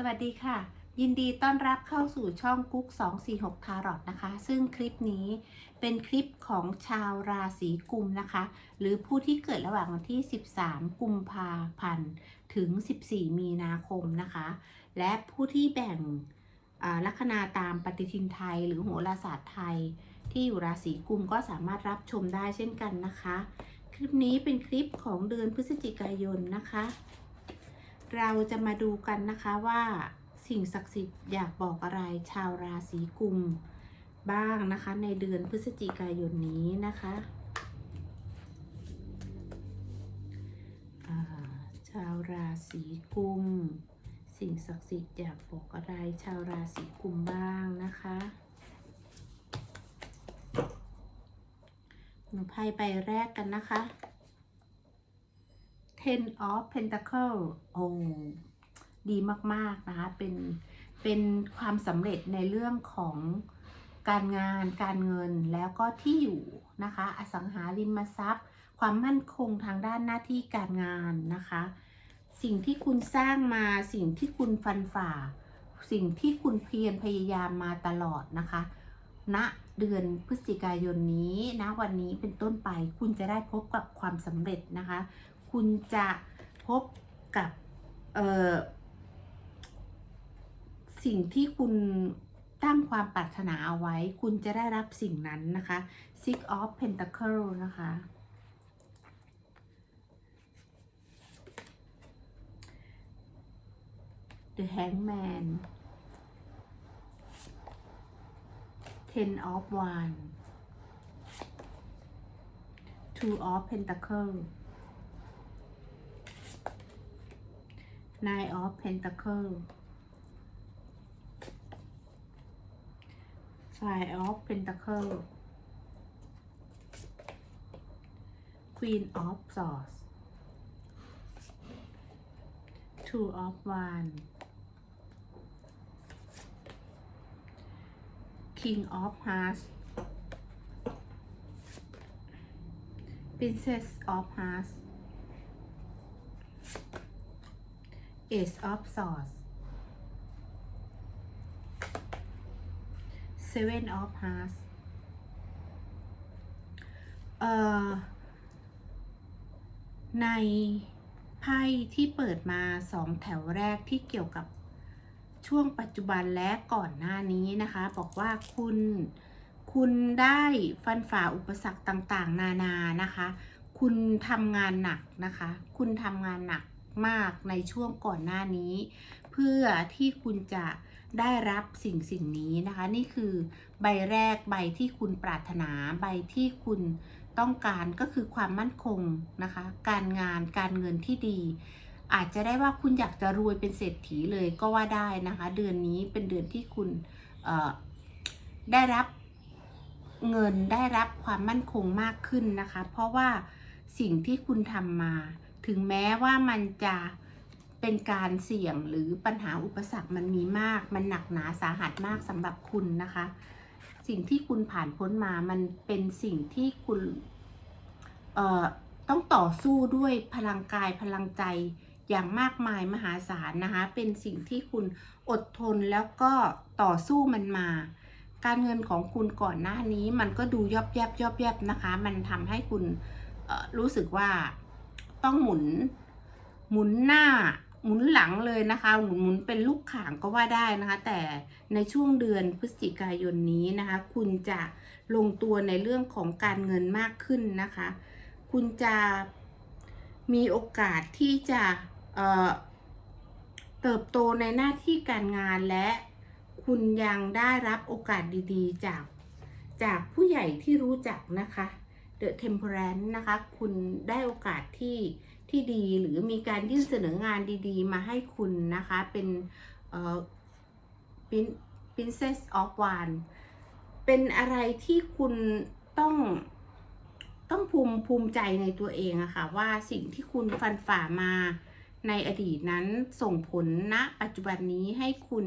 สวัสดีค่ะ ยินดีต้อนรับเข้าสู่ช่องกุ๊ก246 ทารอตนะคะ ซึ่งคลิปนี้เป็นคลิปของชาวราศีกุมนะคะ หรือผู้ที่เกิดระหว่างวันที่ 13 กุมภาพันธ์ ถึง 14 มีนาคมนะคะ และผู้ที่แบ่งลัคนาตามปฏิทินไทย หรือโหราศาสตร์ไทย ที่อยู่ราศีกุมก็สามารถรับชมได้เช่นกันนะคะ คลิปนี้เป็นคลิปของเดือนพฤศจิกายนนะคะ เราจะมาดูกันนะคะว่าสิ่งศักดิ์สิทธิ์อยากบอกอะไรชาวราศีกุมบ้างนะคะ ในเดือนพฤศจิกายนนี้นะคะาชาวราศีกุม สิ่งศักดิ์สิทธิ์อยากบอกอะไรชาวราศีกุมบ้างนะคะหนูไพ่ใบแรกกันนะคะ Ten of Pentacle โอ้ดีมาก ๆ นะคะ เป็น เป็นความสำเร็จในเรื่องของการงาน การเงินแล้วก็ที่อยู่นะคะ อสังหาริมทรัพย์ ความมั่นคงทางด้านหน้าที่การงานนะคะ สิ่งที่คุณสร้างมา สิ่งที่คุณฟันฝ่า สิ่งที่คุณเพียรพยายามมาตลอดนะคะณเดือนพฤศจิกายนนี้ณวันนี้เป็นต้นไปคุณจะได้พบกับความสำเร็จนะคะ คุณจะพบกับสิ่งที่คุณตั้งความปรารถนาเอาไว้ คุณจะได้รับสิ่งนั้นนะคะ Six of Pentacle นะคะ The Hangman Ten of Wands Two of Pentacle Nine of Pentacle Five of Pentacle Queen of Swords Two of Wands King of Hearts Princess of Hearts Ace of Swords Seven of Hearts เอ่อ ในไพ่ที่เปิดมาสองแถวแรกที่เกี่ยวกับช่วงปัจจุบันและก่อนหน้านี้นะคะ บอกว่าคุณคุณได้ฟันฝ่าอุปสรรคต่างๆ นานานะคะ คุณทำงานหนักนะคะ คุณทำงานหนัก มากในช่วงก่อนหน้านี้ เพื่อที่คุณจะได้รับสิ่งสิ่งนี้นะคะ นี่คือใบแรกใบที่คุณปรารถนาใบที่คุณต้องการก็คือความมั่นคงนะคะ การงานการเงินที่ดี อาจจะได้ว่าคุณอยากจะรวยเป็นเศรษฐีเลยก็ว่าได้นะคะ เดือนนี้เป็นเดือนที่คุณได้รับเงินได้รับความมั่นคงมากขึ้นนะคะ เพราะว่าสิ่งที่คุณทำมา ถึงแม้ว่ามันจะเป็นการเสี่ยงหรือปัญหาอุปสรรคมันมีมาก มันหนักหนาสาหัสมากสำหรับคุณนะคะ สิ่งที่คุณผ่านพ้นมามันเป็นสิ่งที่คุณเอ่อต้องต่อสู้ด้วยพลังกายพลังใจอย่างมากมายมหาศาลนะคะ เป็นสิ่งที่คุณอดทนแล้วก็ต่อสู้มันมา การเงินของคุณก่อนหน้านี้มันก็ดูยอบแยบยอบแยบนะคะ มันทำให้คุณรู้สึกว่า ต้องหมุน หมุนหน้าหมุนหลังเลยนะคะหมุนหมุนเป็นลูกข่างก็ว่าได้นะคะ แต่ในช่วงเดือนพฤศจิกายนนี้นะคะ คุณจะลงตัวในเรื่องของการเงินมากขึ้นนะคะ คุณจะมีโอกาสที่จะเเติบโตในหน้าที่การงานและคุณยังได้รับโอกาสดีๆ จากจากผู้ใหญ่ที่รู้จักนะคะ The Temperance นะคะ คุณได้โอกาสที่ที่ดีหรือมีการยื่นเสนองานดีๆ มาให้คุณนะคะ เป็นเอ่อ Princess of Wands เป็นอะไรที่คุณต้องต้องภูมิภูมิใจในตัวเองอะค่ะว่าสิ่งที่คุณฟันฝ่ามา ในอดีตนั้นส่งผลณนะปัจจุบันนี้ให้คุณ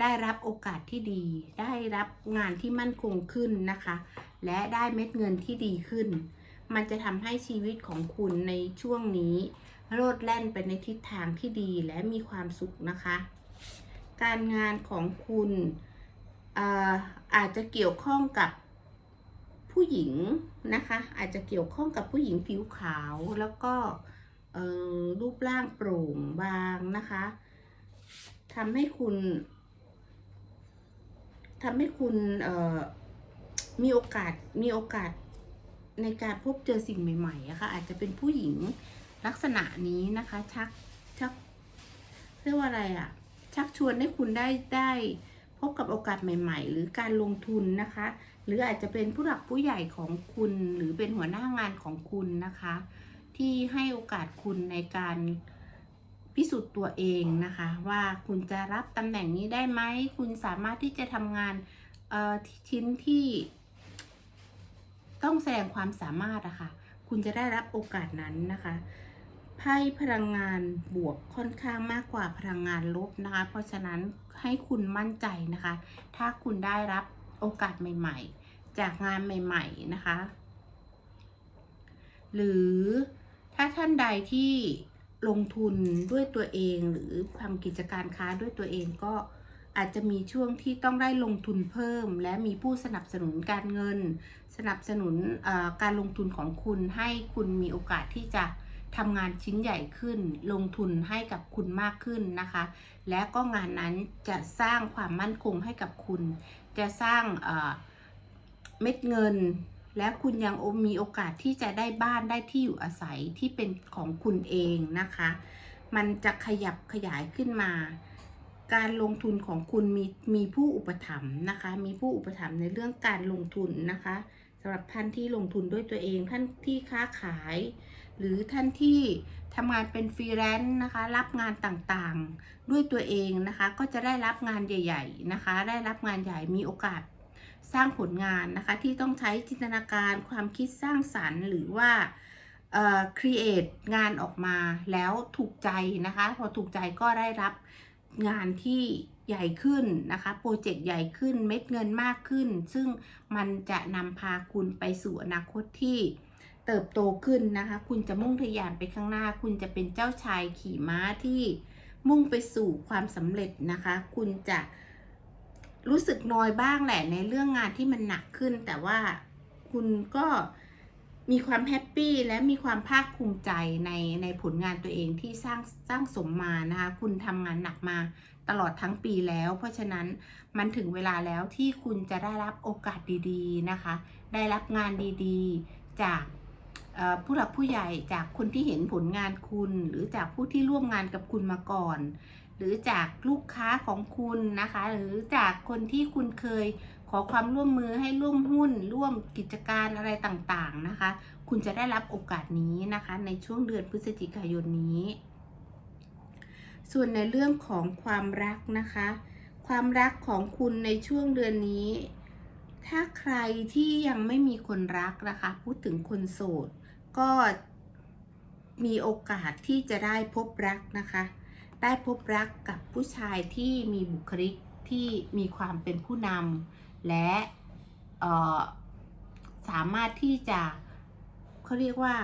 ได้รับโอกาสที่ดี ได้รับงานที่มั่นคงขึ้นนะคะ และได้เม็ดเงินที่ดีขึ้น มันจะทำให้ชีวิตของคุณในช่วงนี้โลดแล่นไปในทิศทางที่ดีและมีความสุขนะคะ การงานของคุณอาอาจจะเกี่ยวข้องกับผู้หญิงนะคะ อาจจะเกี่ยวข้องกับผู้หญิงผิวขาวแล้วก็ รูปร่างโปร่งบางนะคะทำให้คุณทำให้คุณมีโอกาสมีโอกาสในการพบเจอสิ่งใหม่ๆอะคะ่ะอาจจะเป็นผู้หญิงลักษณะนี้นะคะ ชักชักเรียกว่าอะไรอะ ชักชวนให้คุณได้ได้พบกับโอกาสใหม่ ๆ หรือการลงทุนนะคะ หรืออาจจะเป็นผู้หลักผู้ใหญ่ของคุณหรือเป็นหัวหน้างานของคุณนะคะ ที่ให้โอกาสคุณในการพิสูจน์ตัวเองนะคะ ว่าคุณจะรับตำแหน่งนี้ได้ไหม คุณสามารถที่จะทำงานอ่อชิ้นที่ต้องแสดงความสามารถอะคะ่ะ คุณจะได้รับโอกาสนั้นนะคะไพ่พลังงานบวกค่อนข้างมากกว่าพลังงานลบนะคะ เพราะฉะนั้นให้คุณมั่นใจนะคะ ถ้าคุณได้รับโอกาสใหม่ ๆ จากงานใหม่ ๆ นะคะ หรือ ถ้าท่านใดที่ลงทุนด้วยตัวเองหรือทำกิจการค้าด้วยตัวเองก็อาจจะมีช่วงที่ต้องได้ลงทุนเพิ่ม และมีผู้สนับสนุนการเงิน สนับสนุนการลงทุนของคุณให้คุณมีโอกาสที่จะทำงานชิ้นใหญ่ขึ้น ลงทุนให้กับคุณมากขึ้นนะคะ และก็งานนั้นจะสร้างความมั่นคงให้กับคุณ จะสร้างเม็ดเงิน และคุณยังมีโอกาสที่จะได้บ้านได้ที่อยู่อาศัยที่เป็นของคุณเองนะคะ มันจะขยับขยายขึ้นมา การลงทุนของคุณมีมีผู้อุปถัมภ์นะคะ มีผู้อุปถัมภ์ในเรื่องการลงทุนนะคะสำหรับท่านที่ลงทุนด้วยตัวเอง ท่านที่ค้าขาย หรือท่านที่ทำงานเป็นฟรีแลนซ์นะคะ รับงานต่างๆ ด้วยตัวเองนะคะ ก็จะได้รับงานใหญ่ ๆ นะคะ ได้รับงานใหญ่มีโอกาส สร้างผลงานนะคะ ที่ต้องใช้จินตนาการความคิดสร้างสรรค์ หรือว่าเอ่อ create งานออกมาแล้วถูกใจนะคะ พอถูกใจก็ได้รับงานที่ใหญ่ขึ้นนะคะ โปรเจกต์ใหญ่ขึ้นเม็ดเงินมากขึ้น ซึ่งมันจะนำพาคุณไปสู่อนาคตที่เติบโตขึ้นนะคะ คุณจะมุ่งทะยานไปข้างหน้า คุณจะเป็นเจ้าชายขี่ม้าที่มุ่งไปสู่ความสำเร็จนะคะ คุณจะ รู้สึกน้อยบ้างแหละในเรื่องงานที่มันหนักขึ้น แต่ว่าคุณก็มีความแฮปปี้และมีความภาคภูมิใจในในผลงานตัวเองที่สร้างสร้างสมมานะคะ คุณทำงานหนักมาตลอดทั้งปีแล้ว เพราะฉะนั้นมันถึงเวลาแล้วที่คุณจะได้รับโอกาสดีๆนะคะ ได้รับงานดีๆ จากผู้หลักผู้ใหญ่จากคนที่เห็นผลงานคุณ หรือจากผู้ที่ร่วมงานกับคุณมาก่อน หรือจากลูกค้าของคุณนะคะ หรือจากคนที่คุณเคยขอความร่วมมือให้ร่วมหุ้น ร่วมกิจการอะไรต่างๆนะคะ คุณจะได้รับโอกาสนี้นะคะ ในช่วงเดือนพฤศจิกายนนี้ ส่วนในเรื่องของความรักนะคะ ความรักของคุณในช่วงเดือนนี้ ถ้าใครที่ยังไม่มีคนรักนะคะ พูดถึงคนโสด ก็มีโอกาสที่จะได้พบรักนะคะ ได้พบรักกับผู้ชายที่มีบุคลิกที่มีความเป็นผู้นำและสามารถที่จะเขาเรียกว่า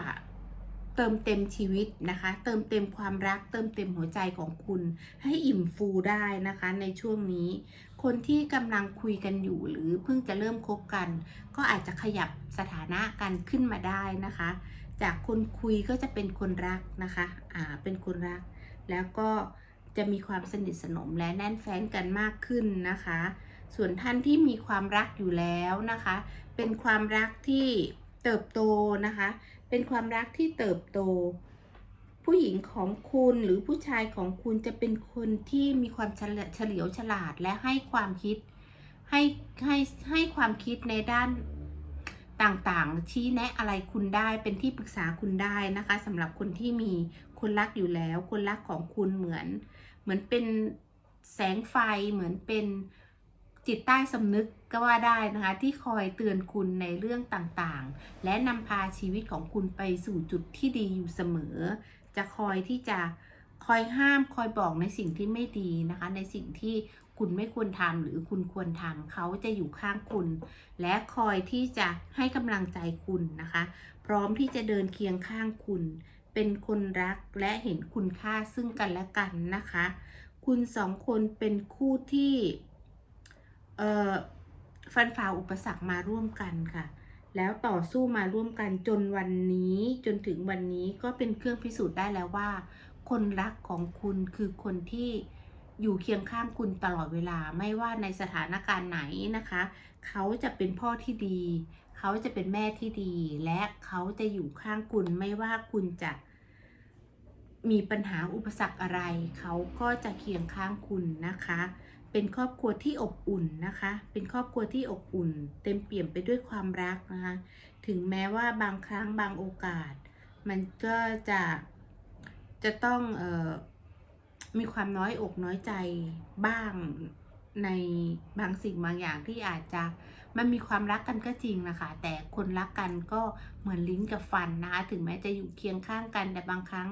เติมเต็มชีวิตนะคะ เติมเต็มความรัก เติมเต็มหัวใจของคุณ ให้อิ่มฟูได้นะคะ ในช่วงนี้ คนที่กำลังคุยกันอยู่หรือเพิ่งจะเริ่มคบกัน ก็อาจจะขยับสถานะกันขึ้นมาได้นะคะ จากคนคุยก็จะเป็นคนรักนะคะ อ่า เป็นคนรัก แล้วก็จะมีความสนิทสนมและแน่นแฟ้นกันมากขึ้นนะคะ ส่วนท่านที่มีความรักอยู่แล้วนะคะ เป็นความรักที่เติบโตนะคะ เป็นความรักที่เติบโต ผู้หญิงของคุณหรือผู้ชายของคุณจะเป็นคนที่มีความเฉลียวฉลาดและให้ความคิด ให้ให้ให้ความคิดในด้านต่างๆ ชี้แนะอะไรคุณได้เป็นที่ปรึกษาคุณได้นะคะสำหรับคนที่มี คนรักอยู่แล้ว คนรักของคุณเหมือน เหมือนเป็นแสงไฟเหมือนเป็นจิตใต้สำนึกก็ว่าได้นะคะ ที่คอยเตือนคุณในเรื่องต่างๆ และนำพาชีวิตของคุณไปสู่จุดที่ดีอยู่เสมอ จะคอยที่จะคอยห้ามคอยบอกในสิ่งที่ไม่ดีนะคะ ในสิ่งที่คุณไม่ควรทำหรือคุณควรทำเขาจะอยู่ข้างคุณ และคอยที่จะให้กำลังใจคุณนะคะ พร้อมที่จะเดินเคียงข้างคุณ เป็นคนรักและเห็นคุณค่าซึ่งกันและกันนะคะ คุณสองคนเป็นคู่ที่ฟันฝ่าอุปสรรคมาร่วมกันค่ะ แล้วต่อสู้มาร่วมกันจนวันนี้จนถึงวันนี้ก็เป็นเครื่องพิสูจน์ได้แล้วว่า คนรักของคุณคือคนที่ อยู่เคียงข้างคุณตลอดเวลาไม่ว่าในสถานการณ์ไหนนะคะ เขาจะเป็นพ่อที่ดี เขาจะเป็นแม่ที่ดี และเขาจะอยู่ข้างคุณไม่ว่าคุณจะมีปัญหาอุปสรรคอะไร เขาก็จะเคียงข้างคุณนะคะ เป็นครอบครัวที่อบอุ่นนะคะ เป็นครอบครัวที่อบอุ่น เต็มเปี่ยมไปด้วยความรักนะคะ ถึงแม้ว่าบางครั้งบางโอกาส มันก็จะจะต้องเออ มีความน้อยอกน้อยใจบ้างในบางสิ่งบางอย่างที่อาจจะมันมีความรักกันก็จริงนะคะ แต่คนรักกันก็เหมือนลิ้นกับฟันนะคะถึงแม้จะอยู่เคียงข้างกัน แต่บางครั้ง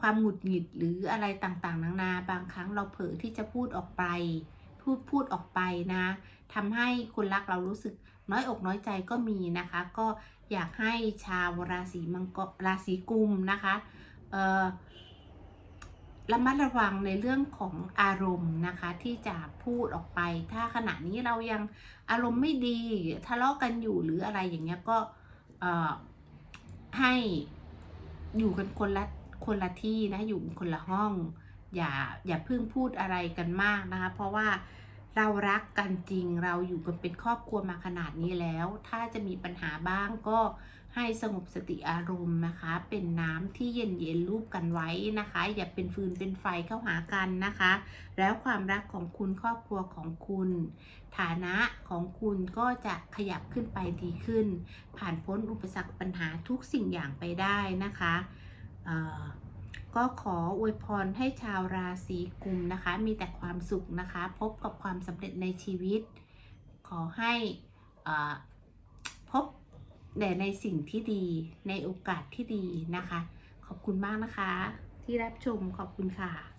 ความหงุดหงิดหรืออะไรต่างๆ นานา บางครั้งเราเผลอที่จะพูดออกไป พูดพูดออกไปนะทำให้คนรักเรารู้สึกน้อยอกน้อยใจก็มีนะคะ ก็อยากให้ชาวราศีมังกรราศีกุมนะคะเอ่อ ระมัดระวังในเรื่องของอารมณ์นะคะ ที่จะพูดออกไป ถ้าขณะนี้เรายังอารมณ์ไม่ดีทะเลาะกันอยู่หรืออะไรอย่างเงี้ยก็ให้อยู่กันคนละคนละที่นะอยู่คนละห้อง อย่าอย่าเพิ่งพูดอะไรกันมากนะคะ เพราะว่า เรารักกันจริงเราอยู่กันเป็นครอบครัวมาขนาดนี้แล้ว ถ้าจะมีปัญหาบ้างก็ให้สงบสติอารมณ์นะคะ เป็นน้ำที่เย็นเย็นๆรูปกันไว้นะคะ อย่าเป็นฟืนเป็นไฟเข้าหากันนะคะ แล้วความรักของคุณครอบครัวของคุณ ฐานะของคุณก็จะขยับขึ้นไปดีขึ้น ผ่านพ้นอุปสรรคปัญหาทุกสิ่งอย่างไปได้นะคะ ก็ขออวยพรให้ชาวราศีกุมนะคะ มีแต่ความสุขนะคะ พบกับความสำเร็จในชีวิต ขอให้พบแต่ในสิ่งที่ดีในโอกาสที่ดีนะคะ ขอบคุณมากนะคะ ที่รับชมขอบคุณค่ะ